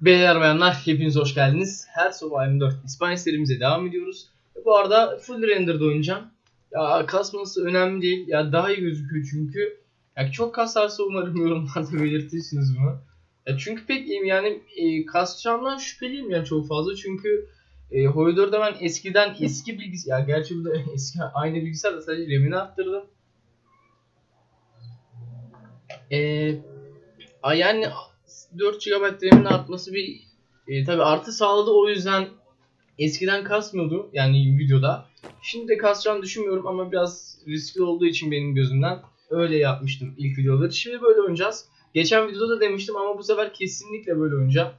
Beyler bayanlar hepiniz hoş geldiniz. Her sabah 24 İspanya serimize devam ediyoruz. Bu arada full render'da oynayacağım. Ya kasması önemli değil. Ya daha iyi gözüküyor çünkü. Ya çok kasarsa umarım yorumlarda belirtirsiniz bunu. Ya çünkü pek iyiyim yani e, kasacağımdan şüpheliyim yani çok fazla. Çünkü e, Hoydor'da ben eskiden eski bilgisayar, ya gerçi bu da eski aynı bilgisayarda sadece RAM'ini arttırdım. E, yani 4 GB RAM'in artması bir e, tabi artı sağladı o yüzden eskiden kasmıyordu yani videoda. Şimdi de kasacağını düşünmüyorum ama biraz riskli olduğu için benim gözümden öyle yapmıştım ilk videoları. Şimdi böyle oynayacağız. Geçen videoda da demiştim ama bu sefer kesinlikle böyle oynayacağım.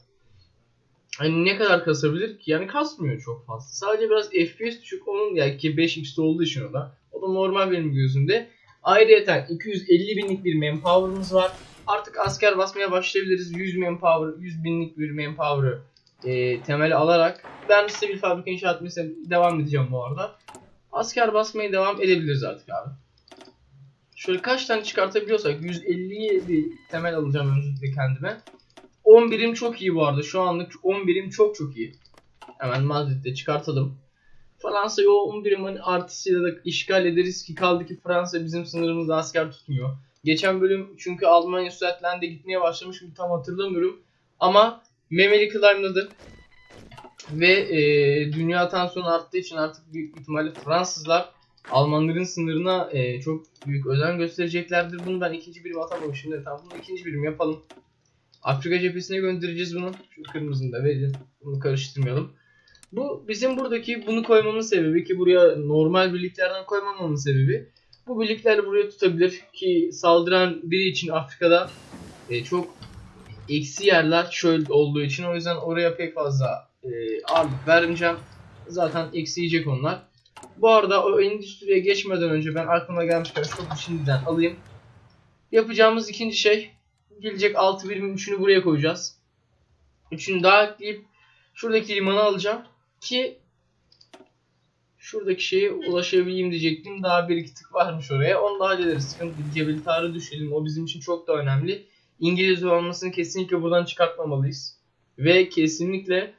Hani ne kadar kasabilir ki? Yani kasmıyor çok fazla. Sadece biraz FPS düşük. Onun ya ki 5x'te olduğu için o da. O da normal benim gözümde. Ayrıca 250 binlik bir manpower'ımız var. Artık asker basmaya başlayabiliriz. 100 manpower, 100 binlik bir manpower'ı e, temel alarak ben sivil fabrika inşa etmesine devam edeceğim bu arada. Asker basmaya devam edebiliriz artık abi. Şöyle kaç tane çıkartabiliyorsak 150'ye bir temel alacağım öncelikle kendime. 11'im çok iyi bu arada. Şu anlık 11'im çok çok iyi. Hemen Madrid'de çıkartalım. Fransa'yı o 11'imin artısıyla da işgal ederiz ki kaldı ki Fransa bizim sınırımızda asker tutmuyor. Geçen bölüm çünkü Almanya Suetland'e gitmeye başlamış mı tam hatırlamıyorum. Ama Memelik climbladı. Ve e, dünya tansiyonu arttığı için artık büyük ihtimalle Fransızlar Almanların sınırına e, çok büyük özen göstereceklerdir. Bunu ben ikinci birim atamamışım. Evet, tamam bunu ikinci birim yapalım. Afrika cephesine göndereceğiz bunu. Şu kırmızını da verin. Bunu karıştırmayalım. Bu bizim buradaki bunu koymamın sebebi ki buraya normal birliklerden koymamamın sebebi. Bu birlikler buraya tutabilir ki saldıran biri için Afrika'da e, çok eksi yerler çöl olduğu için o yüzden oraya pek fazla e, ağırlık vermeyeceğim. Zaten eksi yiyecek onlar. Bu arada o endüstriye geçmeden önce ben aklıma gelmişken çok şimdiden alayım. Yapacağımız ikinci şey gelecek 6 birimin 3'ünü buraya koyacağız. Üçünü daha ekleyip şuradaki limanı alacağım ki şuradaki şeye ulaşabileyim diyecektim. Daha bir iki tık varmış oraya. Onu da hallederiz. Sıkıntı değil. Cebel Tarı düşelim. O bizim için çok da önemli. İngiliz olmasını kesinlikle buradan çıkartmamalıyız. Ve kesinlikle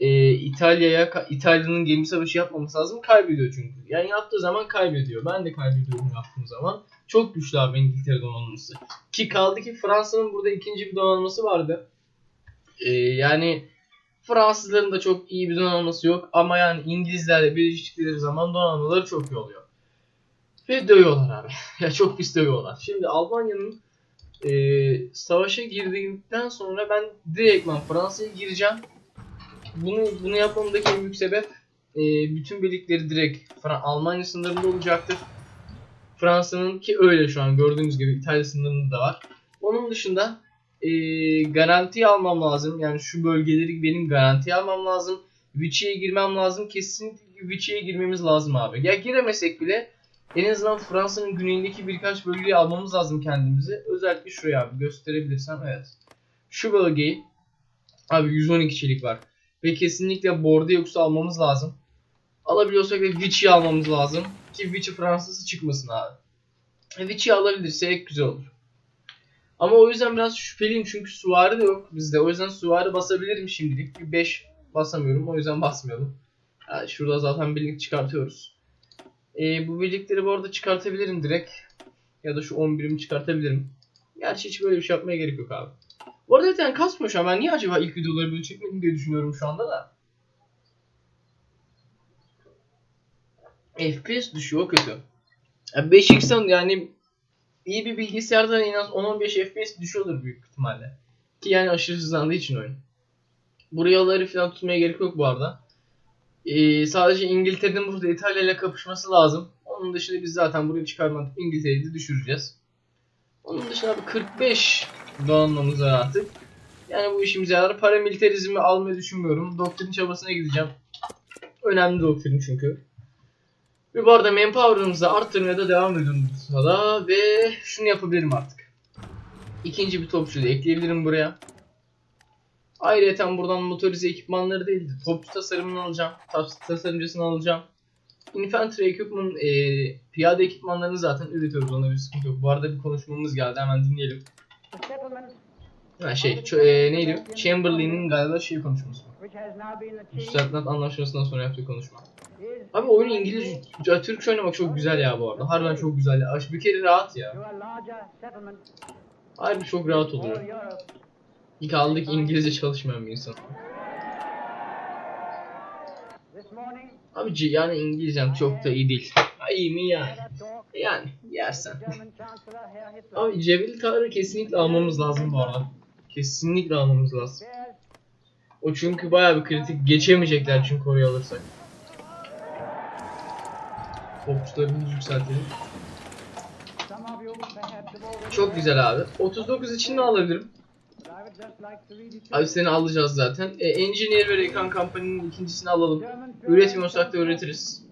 e, İtalya'ya İtalya'nın gemi savaşı yapmaması lazım. Kaybediyor çünkü. Yani yaptığı zaman kaybediyor. Ben de kaybediyorum yaptığım zaman. Çok güçlü abi İngiltere donanması. Ki kaldı ki Fransa'nın burada ikinci bir donanması vardı. E, yani Fransızların da çok iyi bir donanması yok. Ama yani İngilizlerle birleştikleri zaman donanmaları çok iyi oluyor. Ve dövüyorlar abi. ya çok pis dövüyorlar. Şimdi Almanya'nın e, savaşa girdikten sonra ben direktman Fransa'ya gireceğim. Bunu bunu yapmamdaki en büyük sebep e, bütün birlikleri direkt Fra- Almanya sınırında olacaktır. Fransa'nın ki öyle şu an gördüğünüz gibi İtalya sınırında da var. Onun dışında e, garanti almam lazım. Yani şu bölgeleri benim garanti almam lazım. Vichy'ye girmem lazım. Kesinlikle Vichy'ye girmemiz lazım abi. Ya giremesek bile en azından Fransa'nın güneyindeki birkaç bölgeyi almamız lazım kendimizi. Özellikle şuraya abi gösterebilirsem evet. Şu bölgeyi abi 112 çelik var. Ve kesinlikle Bordeaux'u almamız lazım. Alabiliyorsak da Vichy'yi almamız lazım. Ki Vichy Fransızı çıkmasın abi. E, Vichy'yi alabilirsek güzel olur. Ama o yüzden biraz şüpheliyim çünkü suvari de yok bizde. O yüzden suvari basabilirim şimdilik. Bir 5 basamıyorum o yüzden basmayalım. Yani şurada zaten birlik çıkartıyoruz. E, bu birlikleri bu arada çıkartabilirim direkt. Ya da şu 11'imi çıkartabilirim. Gerçi hiç böyle bir şey yapmaya gerek yok abi. Bu arada zaten kasmıyor şu an. Ben niye acaba ilk videoları böyle çekmedim diye düşünüyorum şu anda da. FPS düşüyor kötü. Yani 5x'ten yani iyi bir bilgisayardan en az 10-15 FPS düşüyordur büyük ihtimalle. Ki yani aşırı hızlandığı için oyun. Buraya falan tutmaya gerek yok bu arada. Ee, sadece İngiltere'nin burada İtalya ile kapışması lazım. Onun dışında biz zaten burayı çıkarmadık. İngiltere'yi de düşüreceğiz. Onun dışında abi 45 donanmamız var artık. Yani bu işimize yarar. Paramilitarizmi almayı düşünmüyorum. Doktrin çabasına gideceğim. Önemli doktrin çünkü. Ve bu arada manpower'ımızı arttırmaya da devam ediyorum bu sırada. Ve şunu yapabilirim artık. İkinci bir topçu da ekleyebilirim buraya. Ayrıca buradan motorize ekipmanları değil de topçu tasarımını alacağım. Tas tasarımcısını alacağım. Infantry equipment, e, piyade ekipmanlarını zaten üretiyoruz. Onda bir sıkıntı yok. Bu arada bir konuşmamız geldi. Hemen dinleyelim. Ha şey ço- e, neydi? Chamberlain'in galiba şey konuşması. Müstahaklat anlaşmasından sonra yaptığı konuşma. Abi oyun İngiliz, Türkçe oynamak çok güzel ya bu arada. Harbiden çok güzel ya. Bir kere rahat ya. Harbi çok rahat oluyor. İlk aldık İngilizce çalışmayan bir insan. Abi yani İngilizcem çok da iyi değil. İyi mi yani? Yani yersen. Abi Cebeli Tarık'ı kesinlikle almamız lazım bu arada. Kesinlikle almamız lazım. O çünkü bayağı bir kritik. Geçemeyecekler çünkü oraya alırsak. Topçularımızı yükseltelim. Çok güzel abi. 39 için ne alabilirim? Abi seni alacağız zaten. E, Engineer ve Recon Company'nin ikincisini alalım. Üretmiyorsak da üretiriz.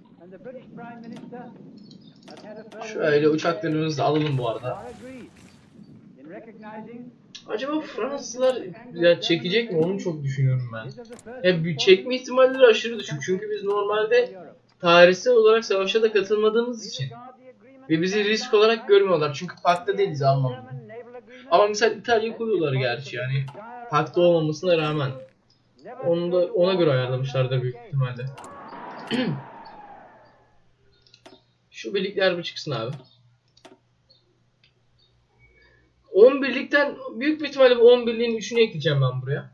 Şöyle uçaklarımızı alalım bu arada. Acaba Fransızlar ya çekecek mi onu çok düşünüyorum ben. Bir çekme ihtimalleri aşırı düşük. Çünkü biz normalde tarihsel olarak savaşa da katılmadığımız için ve bizi risk olarak görmüyorlar. Çünkü pakta değiliz Almanla. Ama mesela İtalya koyuyorlar gerçi yani pakta olmamasına rağmen. Onu da ona göre ayarlamışlar da büyük ihtimalle. Şu birlikler bir çıksın abi. 10 birlikten büyük bir ihtimalle bu 10 birliğin 3'ünü ekleyeceğim ben buraya.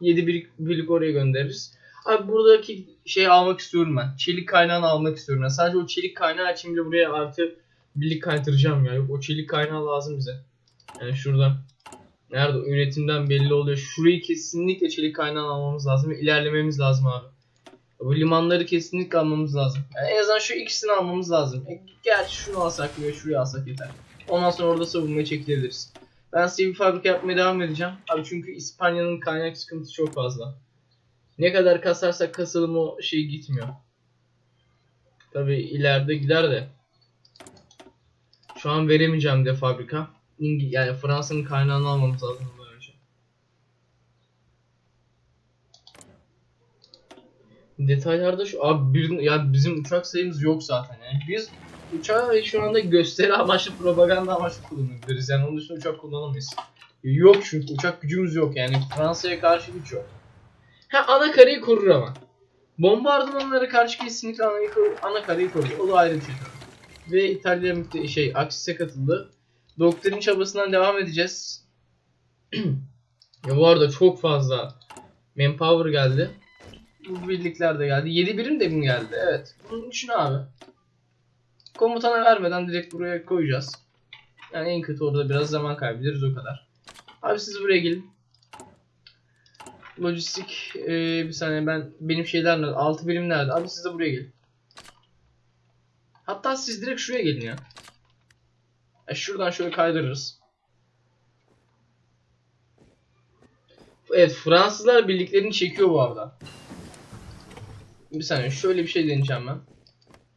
7 birlik, birlik oraya göndeririz. Abi buradaki şeyi almak istiyorum ben. Çelik kaynağını almak istiyorum. Yani sadece o çelik kaynağı için bile buraya artı birlik kaydıracağım ya. Yok o çelik kaynağı lazım bize. Yani şurada. Nerede? Üretimden belli oluyor. Şurayı kesinlikle çelik kaynağı almamız lazım. ilerlememiz lazım abi. Bu limanları kesinlikle almamız lazım. Yani en azından şu ikisini almamız lazım. E, gerçi şunu alsak ve şurayı alsak yeter. Ondan sonra orada savunmaya çekilebiliriz. Ben sivil fabrika yapmaya devam edeceğim. Abi çünkü İspanya'nın kaynak sıkıntısı çok fazla. Ne kadar kasarsak kasalım o şey gitmiyor. Tabi ileride gider de. Şu an veremeyeceğim de fabrika. İngi yani Fransa'nın kaynağını almamız lazım bundan önce. Detaylarda şu abi bir, ya bizim uçak sayımız yok zaten yani. Biz uçağı şu anda gösteri amaçlı propaganda amaçlı kullanabiliriz. Yani onun dışında uçak kullanamayız. Yok çünkü uçak gücümüz yok yani Fransa'ya karşı güç yok. Ha ana kareyi korur ama. Bombardımanlara karşı kesinlikle ana, ana kareyi korur. O da ayrı bir şey. Ve İtalya şey Aksis'e katıldı. Doktrin çabasından devam edeceğiz. ya bu arada çok fazla manpower geldi. Bu birlikler de geldi. 7 birim de mi geldi? Evet. Bunun için abi. Komutana vermeden direkt buraya koyacağız. Yani en kötü orada biraz zaman kaybederiz o kadar. Abi siz buraya gelin. Lojistik ee, bir saniye ben benim şeyler nerede? 6 birim nerede? Abi siz de buraya gelin. Hatta siz direkt şuraya gelin ya. ya şuradan şöyle kaydırırız. Evet Fransızlar birliklerini çekiyor bu arada. Bir saniye şöyle bir şey deneyeceğim ben.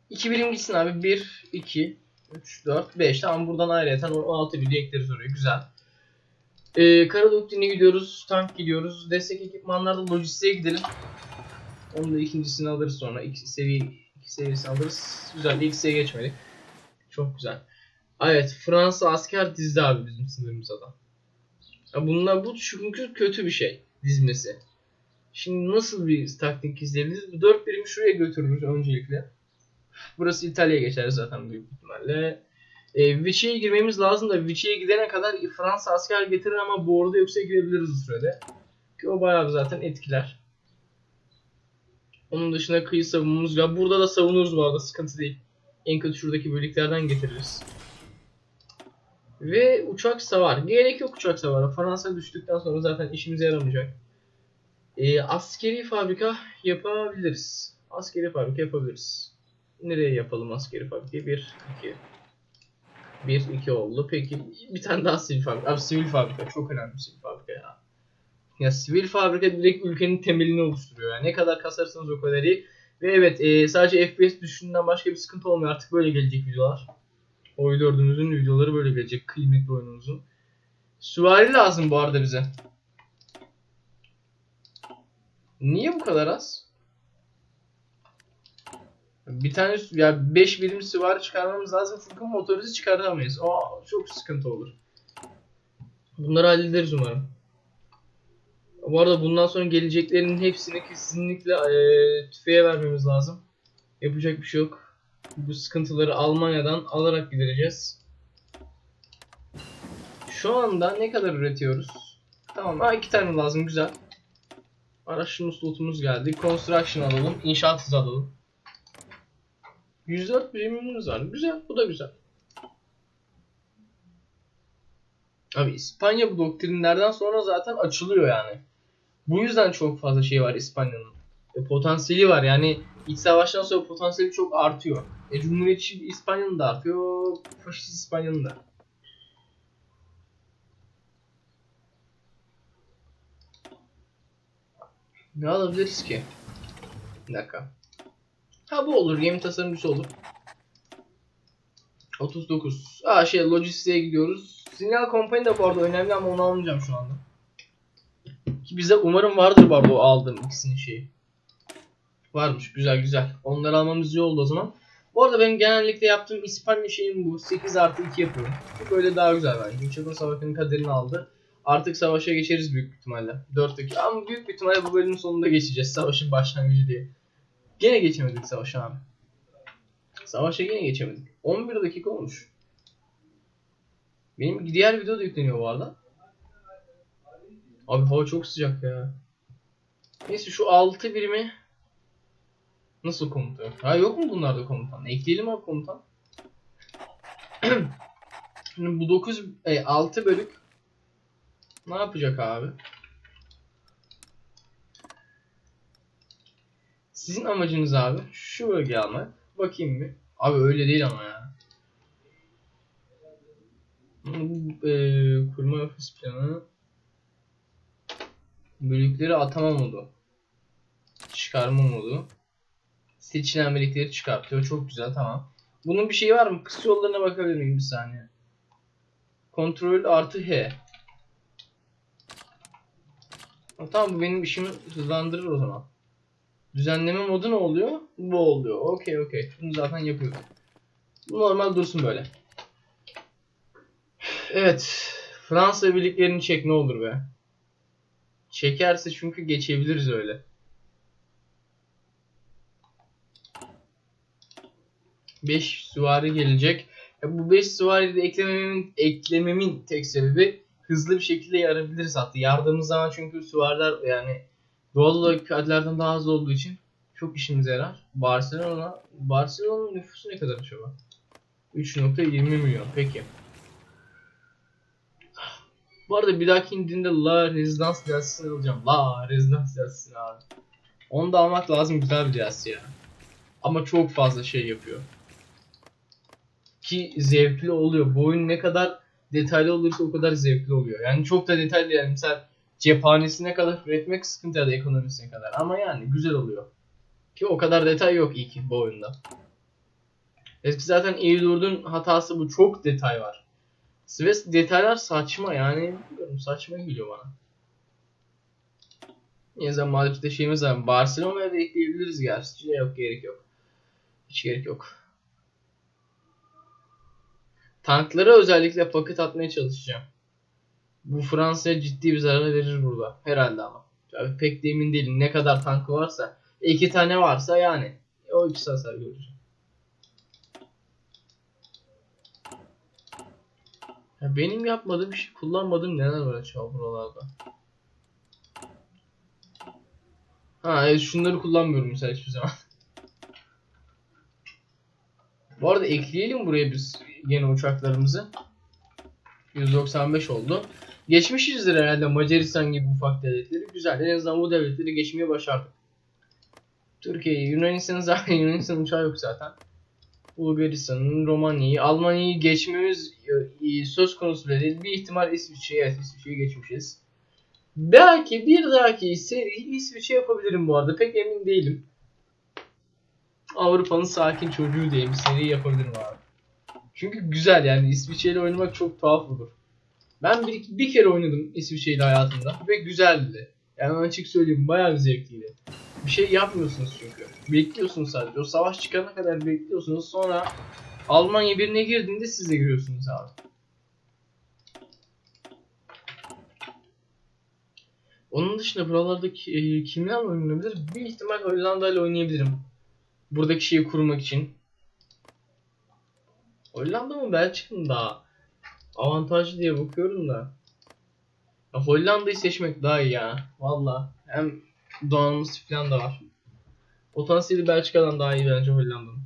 2 birim gitsin abi. 1, 2, 3, 4, 5. Tamam buradan ayrıyeten o 6 birliği ekleriz oraya. Güzel. Ee, kara doktrine gidiyoruz. Tank gidiyoruz. Destek ekipmanlarda lojistiğe gidelim. Onun da ikincisini alırız sonra. İki seviye iki seviyesini alırız. Güzel. İlk seviyeye geçmedik. Çok güzel. Evet. Fransa asker dizdi abi bizim sınırımıza da. Bunlar bu çünkü kötü bir şey dizmesi. Şimdi nasıl bir taktik izleyebiliriz? Bu 4 birimi şuraya götürürüz öncelikle. Burası İtalya'ya geçer zaten büyük ihtimalle. E, Vichy'ye girmemiz lazım da Vichy'ye gidene kadar Fransa asker getirir ama bu orada yoksa girebiliriz bu sürede. Ki o bayağı zaten etkiler. Onun dışında kıyı savunmamız var. Burada da savunuruz bu arada sıkıntı değil. En kötü şuradaki bölüklerden getiririz. Ve uçak savar. Gerek yok uçak savara. Fransa düştükten sonra zaten işimize yaramayacak. E, askeri fabrika yapabiliriz. Askeri fabrika yapabiliriz. Nereye yapalım askeri fabrikayı? 1, 2. 1, 2 oldu. Peki bir tane daha sivil fabrika. Abi sivil fabrika çok önemli sivil fabrika ya. Ya sivil fabrika direkt ülkenin temelini oluşturuyor. Yani ne kadar kasarsanız o kadar iyi. Ve evet e, sadece FPS düşünden başka bir sıkıntı olmuyor. Artık böyle gelecek videolar. Oy dördümüzün videoları böyle gelecek. Kıymetli oyunumuzun. Süvari lazım bu arada bize. Niye bu kadar az? Bir tane ya 5 birim süvari çıkarmamız lazım çünkü motorizi çıkaramayız. O çok sıkıntı olur. Bunları hallederiz umarım. Bu arada bundan sonra geleceklerinin hepsini kesinlikle eee tüfeğe vermemiz lazım. Yapacak bir şey yok. Bu sıkıntıları Almanya'dan alarak gidereceğiz. Şu anda ne kadar üretiyoruz? Tamam, ha iki tane lazım, güzel. Araçlı slotumuz geldi. Construction alalım, inşaat hızı alalım. 104 birimimiz var. Güzel, bu da güzel. Abi İspanya bu doktrinlerden sonra zaten açılıyor yani. Bu yüzden çok fazla şey var İspanya'nın. E, potansiyeli var yani iç savaştan sonra potansiyeli çok artıyor. E, Cumhuriyetçi İspanya'nın da artıyor, faşist İspanya'nın da. Ne alabiliriz ki? Bir dakika. Ha bu olur. Gemi tasarımcısı olur. 39. Aa şey lojistiğe gidiyoruz. Sinyal kompanya da bu arada önemli ama onu almayacağım şu anda. Ki bize umarım vardır bu arada o aldığım ikisinin şeyi. Varmış güzel güzel. Onları almamız iyi oldu o zaman. Bu arada benim genellikle yaptığım İspanya şeyim bu. 8 artı 2 yapıyorum. Bu böyle daha güzel bence. Çakın Savaşı'nın kaderini aldı. Artık savaşa geçeriz büyük ihtimalle. 4 2. Ama büyük ihtimalle bu bölümün sonunda geçeceğiz. Savaşın başlangıcı diye. Gene geçemedik savaşa abi. Savaşa gene geçemedik. 11 dakika olmuş. Benim diğer video da yükleniyor bu arada. Abi hava çok sıcak ya. Neyse şu 6 birimi nasıl komutan? Ha yok mu bunlarda komutan? Ekleyelim abi komutan. Şimdi bu 9 e, 6 bölük ne yapacak abi? Sizin amacınız abi şu bölge almak. Bakayım bir. Abi öyle değil ama ya. Bu e, kurma ofis planı bölükleri atama modu. Çıkarma modu. Seçilen bölükleri çıkartıyor. Çok güzel tamam. Bunun bir şeyi var mı? Kısa yollarına bakabilir miyim bir saniye? Kontrol artı H. Tamam bu benim işimi hızlandırır o zaman. Düzenleme modu ne oluyor? Bu oluyor. Okey okey. Bunu zaten yapıyorum. Bu normal dursun böyle. Evet. Fransa birliklerini çek ne olur be. Çekerse çünkü geçebiliriz öyle. Beş süvari gelecek. Ya bu 5 süvari de eklememin, eklememin tek sebebi hızlı bir şekilde yarabiliriz hatta. Yardığımız zaman çünkü süvariler yani doğal piyadelerden daha az olduğu için çok işimize yarar. Barcelona Barcelona'nın nüfusu ne kadar acaba? 3.20 milyon. Peki. Bu arada bir dahaki indiğinde La Residence DLC'sini alacağım. La Residence DLC'sini abi. Onu da almak lazım güzel bir DLC ya. Ama çok fazla şey yapıyor. Ki zevkli oluyor. Bu oyun ne kadar detaylı olursa o kadar zevkli oluyor. Yani çok da detaylı yani mesela cephanesine kadar üretmek sıkıntı ya da ekonomisine kadar. Ama yani güzel oluyor. Ki o kadar detay yok iyi ki bu oyunda. Eski zaten E4'ün hatası bu. Çok detay var. Ve detaylar saçma yani. Bilmiyorum saçma geliyor bana. Neyse Madrid'de şeyimiz var. Barcelona'ya da ekleyebiliriz gerçi. Yok gerek yok. Hiç gerek yok. Tanklara özellikle paket atmaya çalışacağım. Bu Fransa'ya ciddi bir zarar verir burada. Herhalde ama. Yani pek de emin değilim. Ne kadar tankı varsa. iki tane varsa yani. O ikisi hasar görecek. Ya benim yapmadığım şey kullanmadığım neler var acaba buralarda? Ha evet şunları kullanmıyorum mesela hiçbir zaman. Bu arada ekleyelim buraya biz yeni uçaklarımızı. 195 oldu. Geçmişizdir herhalde Macaristan gibi ufak devletleri. Güzel. En azından bu devletleri geçmeye başardık. Türkiye'yi, Yunanistan'ın zaten Yunanistan uçağı yok zaten. Bulgaristan'ın, Romanya'yı, Almanya'yı geçmemiz e, söz konusu bile değil. Bir ihtimal İsviçre'yi, evet İsviçre'yi geçmişiz. Belki bir dahaki seri İsviçre yapabilirim bu arada. Pek emin değilim. Avrupa'nın sakin çocuğu diye bir seri yapabilirim abi. Çünkü güzel yani İsviçre ile oynamak çok tuhaf olur. Ben bir, bir kere oynadım İsviçre ile hayatımda ve güzeldi. Yani açık söyleyeyim bayağı zevkliydi. Bir şey yapmıyorsunuz çünkü. Bekliyorsunuz sadece. O savaş çıkana kadar bekliyorsunuz. Sonra Almanya birine girdiğinde siz de giriyorsunuz abi. Onun dışında buralarda ki- e, kimlerle oynanabilir? Bir ihtimal Hollanda ile oynayabilirim. Buradaki şeyi kurmak için. Hollanda mı Belçika mı daha avantajlı diye bakıyorum da. Ya Hollanda'yı seçmek daha iyi ya. Valla. Hem donanması falan da var. Potansiyeli Belçika'dan daha iyi bence Hollanda'nın.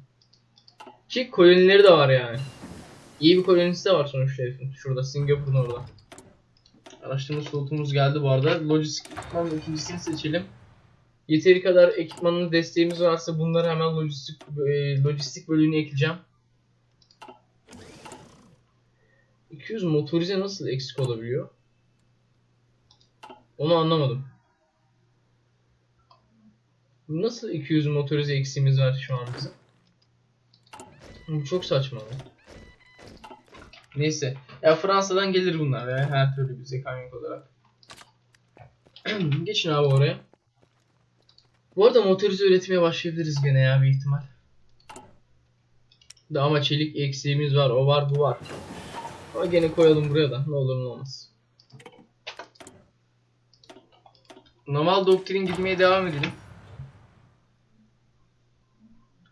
Ki kolonileri de var yani. İyi bir kolonisi de var sonuçta herifin. Şurada Singapur'un orada. Araştırma slotumuz geldi bu arada. Lojistik ekipman ikincisini seçelim. Yeteri kadar ekipmanın desteğimiz varsa bunları hemen lojistik e, lojistik bölümüne ekleyeceğim. 200 motorize nasıl eksik olabiliyor? Onu anlamadım. Nasıl 200 motorize eksiğimiz var şu an bizim? Bu çok saçma. Neyse. Ya Fransa'dan gelir bunlar ya her türlü bize kaynak olarak. Geçin abi oraya. Bu arada motorize üretmeye başlayabiliriz gene ya bir ihtimal. Da ama çelik eksiğimiz var. O var bu var. Ama gene koyalım buraya da. Ne olur ne olmaz. Normal doktrin gitmeye devam edelim.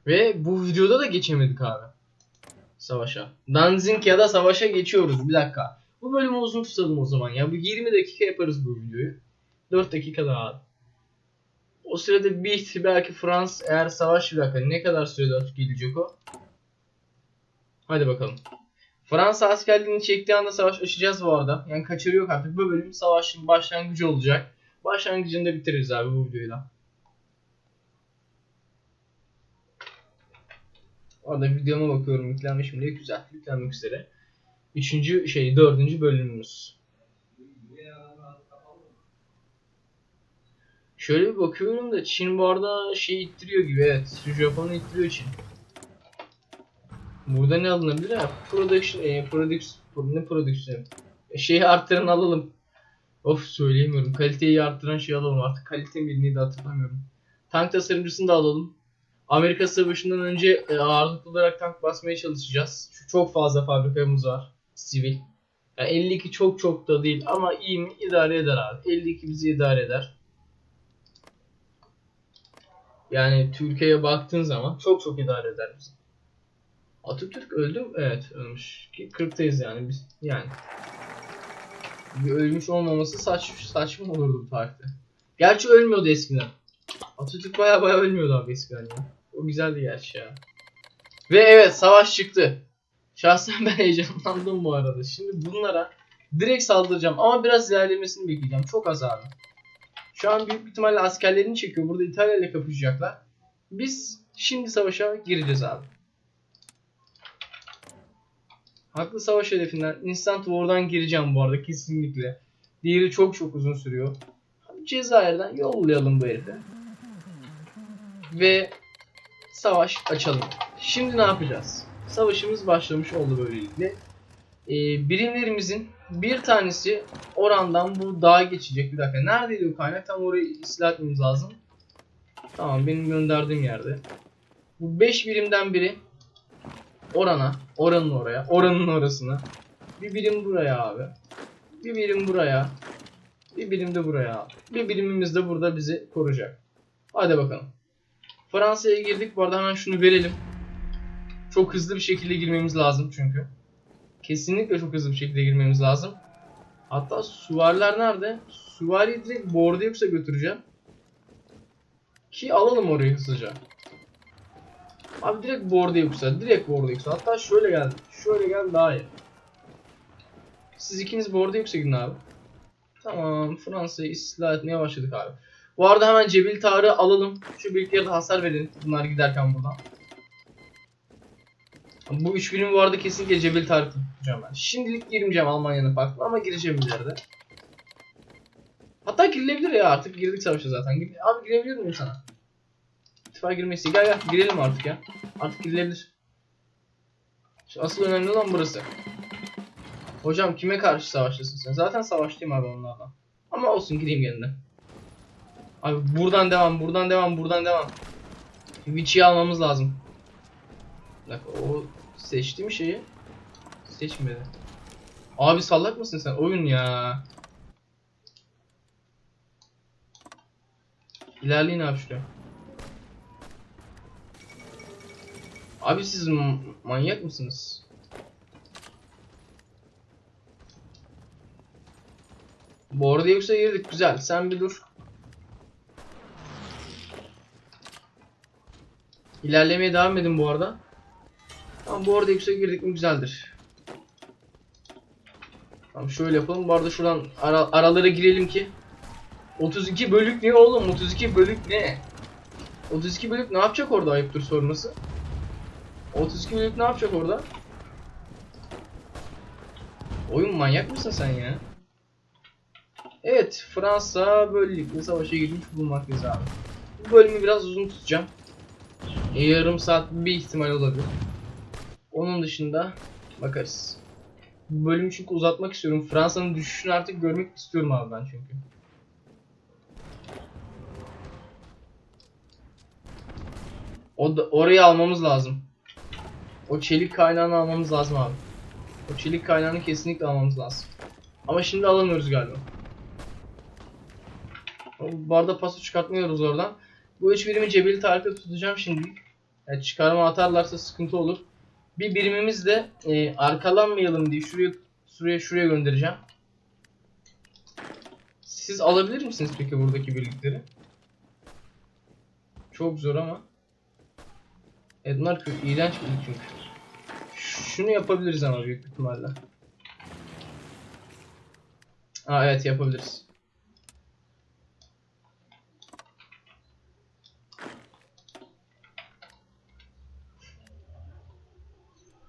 Ve bu videoda da geçemedik abi. Savaşa. Danzig ya da savaşa geçiyoruz. Bir dakika. Bu bölümü uzun tutalım o zaman ya. Bu 20 dakika yaparız bu videoyu. 4 dakika daha. O sırada bir belki Frans eğer savaş bir dakika ne kadar sürede gelecek o? Hadi bakalım. Fransa askerliğini çektiği anda savaş açacağız bu arada. Yani kaçırı yok artık. Bu bölüm savaşın başlangıcı olacak. Başlangıcını da bitiririz abi bu videoyla. Orada videoma bakıyorum yüklenmiş mi diye güzel yüklenmek üzere. Üçüncü şey dördüncü bölümümüz. Şöyle bir bakıyorum da Çin bu arada şey ittiriyor gibi evet. Japon'u ittiriyor Çin. Burada ne alınabilir ha? Production, e, production, ne production? E, şeyi arttıran alalım. Of söyleyemiyorum. Kaliteyi arttıran şey alalım artık. Kalite birini de hatırlamıyorum. Tank tasarımcısını da alalım. Amerika Savaşı'ndan önce e, ağırlıklı olarak tank basmaya çalışacağız. Şu çok fazla fabrikamız var. Sivil. Yani 52 çok çok da değil ama iyi mi? İdare eder abi. 52 bizi idare eder. Yani Türkiye'ye baktığın zaman çok çok idare eder bizi. Atatürk öldü? Evet ölmüş. Ki 40'tayız yani biz. Yani. Bir ölmüş olmaması saç, saçma olurdu bu tarihte. Gerçi ölmüyordu eskiden. Atatürk baya baya ölmüyordu abi eskiden ya. O güzeldi gerçi ya. Ve evet savaş çıktı. Şahsen ben heyecanlandım bu arada. Şimdi bunlara direkt saldıracağım ama biraz ilerlemesini bekleyeceğim. Çok az abi. Şu an büyük ihtimalle askerlerini çekiyor. Burada İtalya ile kapışacaklar. Biz şimdi savaşa gireceğiz abi. Haklı savaş hedefinden Instant War'dan gireceğim bu arada kesinlikle. Diğeri çok çok uzun sürüyor. Cezayir'den yollayalım bu herifi. Ve savaş açalım. Şimdi ne yapacağız? Savaşımız başlamış oldu böylelikle. Ee, birimlerimizin bir tanesi orandan bu dağa geçecek. Bir dakika neredeydi o kaynak? Tam orayı ıslah etmemiz lazım. Tamam benim gönderdiğim yerde. Bu 5 birimden biri orana, oranın oraya, oranın orasına. Bir birim buraya abi. Bir birim buraya. Bir birim de buraya abi. Bir birimimiz de burada bizi koruyacak. Hadi bakalım. Fransa'ya girdik. Bu arada hemen şunu verelim. Çok hızlı bir şekilde girmemiz lazım çünkü. Kesinlikle çok hızlı bir şekilde girmemiz lazım. Hatta süvariler nerede? Süvariyi direkt Bordeaux'a götüreceğim. Ki alalım orayı hızlıca. Abi direkt Bordeaux'a, direkt Bordeaux'a. Hatta şöyle gel, şöyle gel daha iyi. Siz ikiniz Bordeaux'a gidin abi. Tamam, Fransa'yı istila etmeye başladık abi. Bu arada hemen Cebil Tarık'ı alalım. Şu birliklere de hasar verin bunlar giderken buradan. Bu üç birim bu arada kesinlikle Cebil Tarık tutacağım ben. Şimdilik girmeyeceğim Almanya'nın farklı ama gireceğim ileride. Hatta girilebilir ya artık girdik savaşa zaten. Abi girebilir miyim sana? İttifak girmesi. Gel gel girelim artık ya. Artık girilebilir. Şu asıl önemli olan burası. Hocam kime karşı savaştasın sen? Zaten savaştayım abi onlarla. Ama olsun gireyim gene de. Abi buradan devam, buradan devam, buradan devam. Vichy'i almamız lazım. Dakika o seçti mi şeyi? Seçmedi. Abi sallak mısın sen? Oyun ya. İlerleyin abi şuraya. Abi siz manyak mısınız? Bu arada yoksa girdik güzel. Sen bir dur. İlerlemeye devam edin bu arada. Tamam bu arada yüksek girdik mi güzeldir. Tamam şöyle yapalım. Bu arada şuradan ara- aralara girelim ki. 32 bölük ne oğlum? 32 bölük ne? 32 bölük ne yapacak orada ayıptır sorması? 32 bölük ne yapacak orada? Oyun manyak mısın sen ya? Evet, Fransa böylelikle savaşa girmiş bulunmaktayız abi. Bu bölümü biraz uzun tutacağım. E, yarım saat bir ihtimal olabilir. Onun dışında bakarız. Bu bölümü çünkü uzatmak istiyorum. Fransa'nın düşüşünü artık görmek istiyorum abi ben çünkü. O da, orayı almamız lazım. O çelik kaynağını almamız lazım abi. O çelik kaynağını kesinlikle almamız lazım. Ama şimdi alamıyoruz galiba. Bu arada paso çıkartmıyoruz oradan. Bu üç birimi cebeli tarifte tutacağım şimdi. Yani çıkarma atarlarsa sıkıntı olur. Bir birimimiz de e, arkalanmayalım diye şuraya şuraya şuraya göndereceğim. Siz alabilir misiniz peki buradaki birlikleri? Çok zor ama. Evet bunlar iğrenç bir çünkü. Şunu yapabiliriz ama büyük ihtimalle. Aa evet yapabiliriz.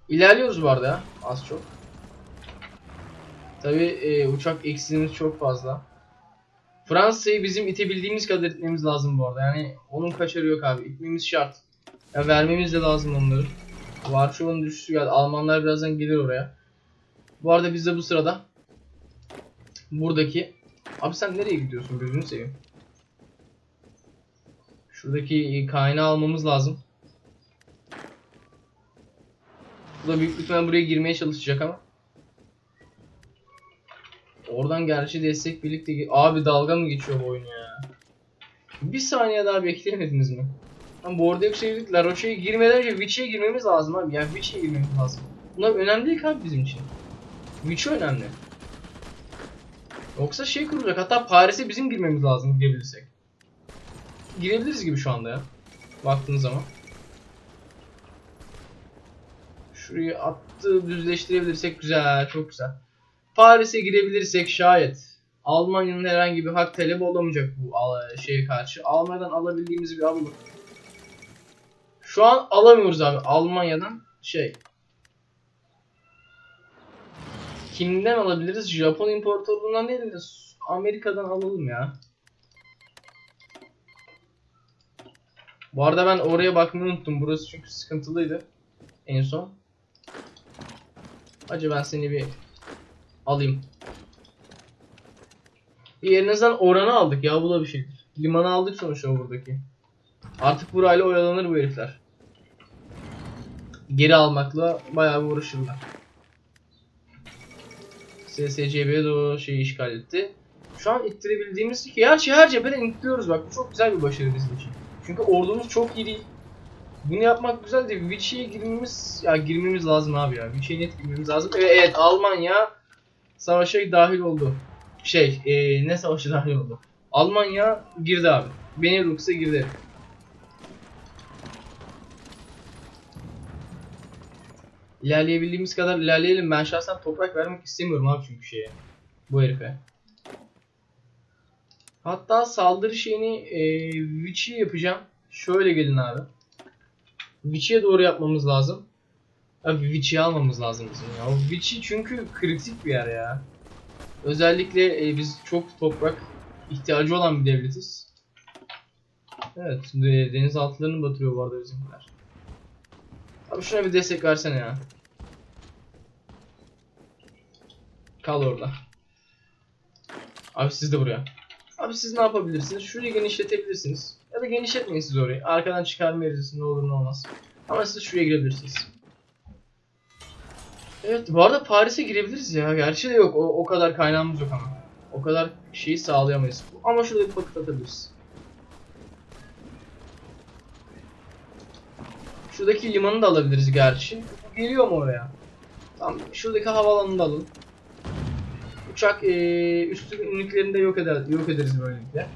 İlerliyoruz bu arada az çok. Tabi uçak eksiğimiz çok fazla. Fransa'yı bizim itebildiğimiz kadar itmemiz lazım bu arada. Yani onun kaçarı yok abi. İtmemiz şart. Ya vermemiz de lazım onları. Varşova'nın düşüşü geldi. Almanlar birazdan gelir oraya. Bu arada biz de bu sırada buradaki Abi sen nereye gidiyorsun gözünü seveyim. Şuradaki kaynağı almamız lazım. Bu da büyük ihtimal buraya girmeye çalışacak ama. Oradan gerçi destek birlikte Abi dalga mı geçiyor bu oyun ya? Bir saniye daha bekleyemediniz mi? Bu arada yükseldik. La Roche'ye girmeden önce Witch'e girmemiz lazım abi. Yani Witch'e girmemiz lazım. Bunlar önemli değil abi bizim için. Witch önemli. Yoksa şey kurulacak. Hatta Paris'e bizim girmemiz lazım girebilirsek. Girebiliriz gibi şu anda ya. Baktığın zaman. Şurayı attı düzleştirebilirsek güzel. Çok güzel. Paris'e girebilirsek şayet. Almanya'nın herhangi bir hak talebi olamayacak bu şeye karşı. Almanya'dan alabildiğimiz bir alalım. Şu an alamıyoruz abi Almanya'dan şey. Kimden alabiliriz? Japon imparatorluğundan değil de Amerika'dan alalım ya. Bu arada ben oraya bakmayı unuttum. Burası çünkü sıkıntılıydı. En son. Acaba ben seni bir alayım. Bir yerinizden oranı aldık ya bu da bir şeydir. Limanı aldık sonuçta buradaki. Artık burayla oyalanır bu herifler. Geri almakla bayağı bir uğraşırlar. SSCB o şeyi işgal etti. Şu an ittirebildiğimiz ki her şey her cepheden ittiriyoruz bak bu çok güzel bir başarı bizim için. Çünkü ordumuz çok iyi değil. Bunu yapmak güzel de Vichy'ye girmemiz ya girmemiz lazım abi ya. Vichy'ye net girmemiz lazım. Evet, evet Almanya savaşa dahil oldu. Şey e, ne savaşa dahil oldu? Almanya girdi abi. Benelux'a girdi. İlerleyebildiğimiz kadar ilerleyelim. Ben şahsen toprak vermek istemiyorum abi çünkü şeye. Bu herife. Hatta saldırı şeyini e, Vichy yapacağım. Şöyle gelin abi. Vichy'ye doğru yapmamız lazım. Abi Vichy'yi almamız lazım bizim ya. Vichy çünkü kritik bir yer ya. Özellikle e, biz çok toprak ihtiyacı olan bir devletiz. Evet, de- denizaltılarını batırıyor bu arada bizimkiler. Abi şuna bir destek versene ya. Kal orada. Abi siz de buraya. Abi siz ne yapabilirsiniz? Şurayı genişletebilirsiniz. Ya da genişletmeyin siz orayı. Arkadan çıkarma ne olur ne olmaz. Ama siz şuraya girebilirsiniz. Evet bu arada Paris'e girebiliriz ya. Gerçi de yok. O, o kadar kaynağımız yok ama. O kadar şeyi sağlayamayız. Ama şurada bir vakit atabiliriz. Şuradaki limanı da alabiliriz gerçi. Geliyor mu oraya? Tamam şuradaki havalanını da alın. Uçak eee üstü ünlüklerini de yok eder yok ederiz böylelikle.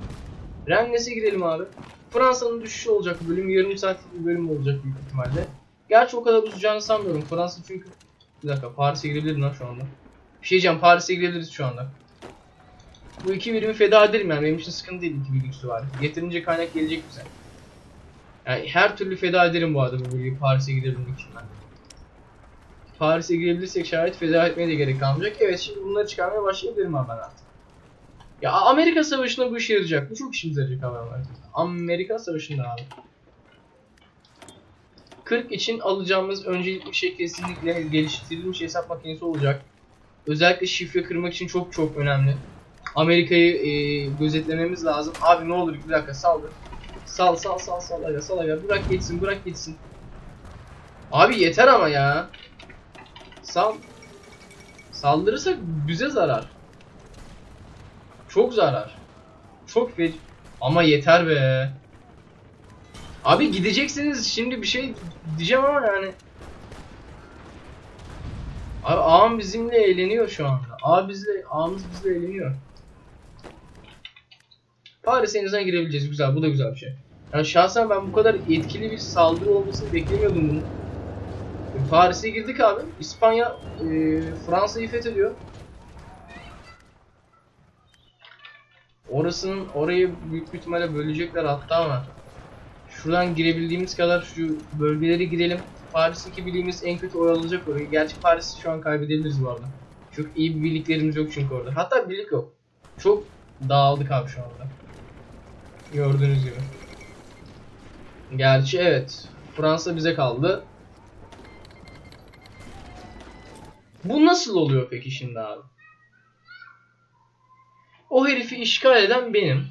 Rennes'e gidelim abi. Fransa'nın düşüşü olacak bölüm. Yarım saatlik bir bölüm olacak büyük ihtimalle. Gerçi o kadar uzayacağını sanmıyorum. Fransa çünkü... Bir dakika Paris'e girebilirim lan şu anda. Bir şey diyeceğim Paris'e girebiliriz şu anda. Bu iki birimi feda ederim yani benim için sıkıntı değil iki birlik var. Yeterince kaynak gelecek bize. Yani her türlü feda ederim bu arada bu bölgeyi Paris'e gidebilmek için ben. Paris'e girebilirsek şayet feda etmeye de gerek kalmayacak. Evet şimdi bunları çıkarmaya başlayabilirim abi ben artık. Ya Amerika Savaşı'nda bu işe yarayacak. Bu çok işimize yarayacak Amerika. Amerika Savaşı'nda abi. 40 için alacağımız öncelikli şey kesinlikle geliştirilmiş hesap makinesi olacak. Özellikle şifre kırmak için çok çok önemli. Amerika'yı e, gözetlememiz lazım. Abi ne olur bir dakika saldır. Sal sal sal sal aga sal aga bırak geçsin bırak geçsin. Abi yeter ama ya. Sal. Saldırırsak bize zarar. Çok zarar. Çok feci. Ama yeter be. Abi gideceksiniz şimdi bir şey diyeceğim ama yani. Abi ağam bizimle eğleniyor şu anda. Ağ bizle, ağamız bizle eğleniyor. Paris en girebileceğiz. Güzel. Bu da güzel bir şey. Yani şahsen ben bu kadar etkili bir saldırı olmasını beklemiyordum bunu. Paris'e girdik abi. İspanya e, Fransa'yı fethediyor. Orasının orayı büyük bir ihtimalle bölecekler hatta ama şuradan girebildiğimiz kadar şu bölgeleri girelim. Paris'teki birliğimiz en kötü oyalanacak orayı. Gerçi Paris'i şu an kaybedebiliriz bu arada. Çok iyi bir birliklerimiz yok çünkü orada. Hatta birlik yok. Çok dağıldık abi şu anda. Gördüğünüz gibi. Gerçi evet. Fransa bize kaldı. Bu nasıl oluyor peki şimdi abi? O herifi işgal eden benim.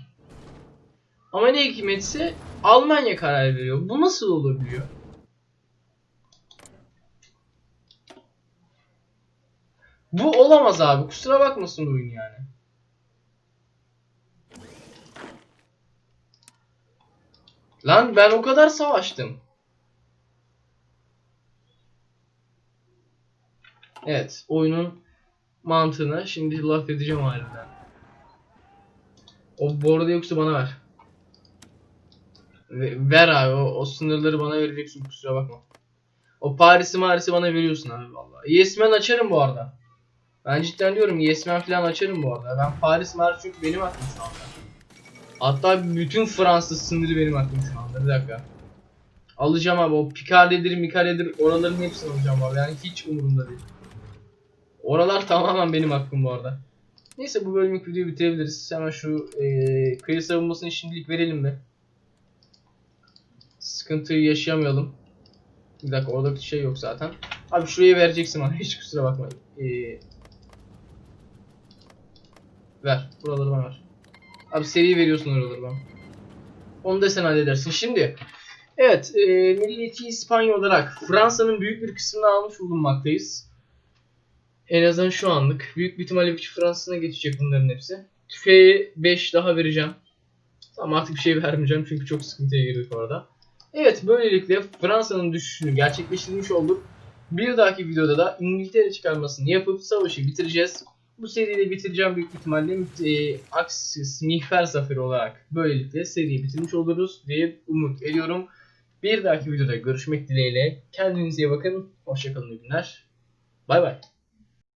Ama ne hikmetse Almanya karar veriyor. Bu nasıl olabiliyor? Bu olamaz abi. Kusura bakmasın oyun yani. Lan ben o kadar savaştım. Evet, oyunun mantığına şimdi laf edeceğim halinden. O bu arada yoksa bana ver. Ve- Ver abi o, o sınırları bana vereceksin kusura bakma. O Paris'i Maris'i bana veriyorsun abi vallahi. Yes Man açarım bu arada. Ben cidden diyorum Yes Man falan açarım bu arada. Ben Paris Maris çünkü benim aklım şu anda. Hatta bütün Fransız sınırı benim aklım şu anda. Bir dakika. Alacağım abi o Picardy'dir, Micardy'dir oraların hepsini alacağım abi. Yani hiç umurumda değil. Oralar tamamen benim aklım bu arada. Neyse bu bölümlük videoyu bitirebiliriz. Hemen şu eee kıyı savunmasını şimdilik verelim mi? Sıkıntıyı yaşayamayalım. Bir dakika orada bir şey yok zaten. Abi şuraya vereceksin bana hiç kusura bakma. Ee, ver. Buraları bana ver. Abi seri veriyorsun oraları bana. Onu da sen halledersin. Şimdi evet e, milliyeti İspanya olarak Fransa'nın büyük bir kısmını almış bulunmaktayız. En azından şu anlık. Büyük bir ihtimalle bir Fransa'na geçecek bunların hepsi. Tüfeği 5 daha vereceğim. Tamam artık bir şey vermeyeceğim çünkü çok sıkıntıya girdik orada. Evet böylelikle Fransa'nın düşüşünü gerçekleştirmiş olduk. Bir dahaki videoda da İngiltere çıkarmasını yapıp savaşı bitireceğiz. Bu seriyi bitireceğim büyük ihtimalle e, Aksis Mihver Zaferi olarak böylelikle seriyi bitirmiş oluruz diye umut ediyorum. Bir dahaki videoda görüşmek dileğiyle. Kendinize iyi bakın. Hoşçakalın iyi günler. Bay bay.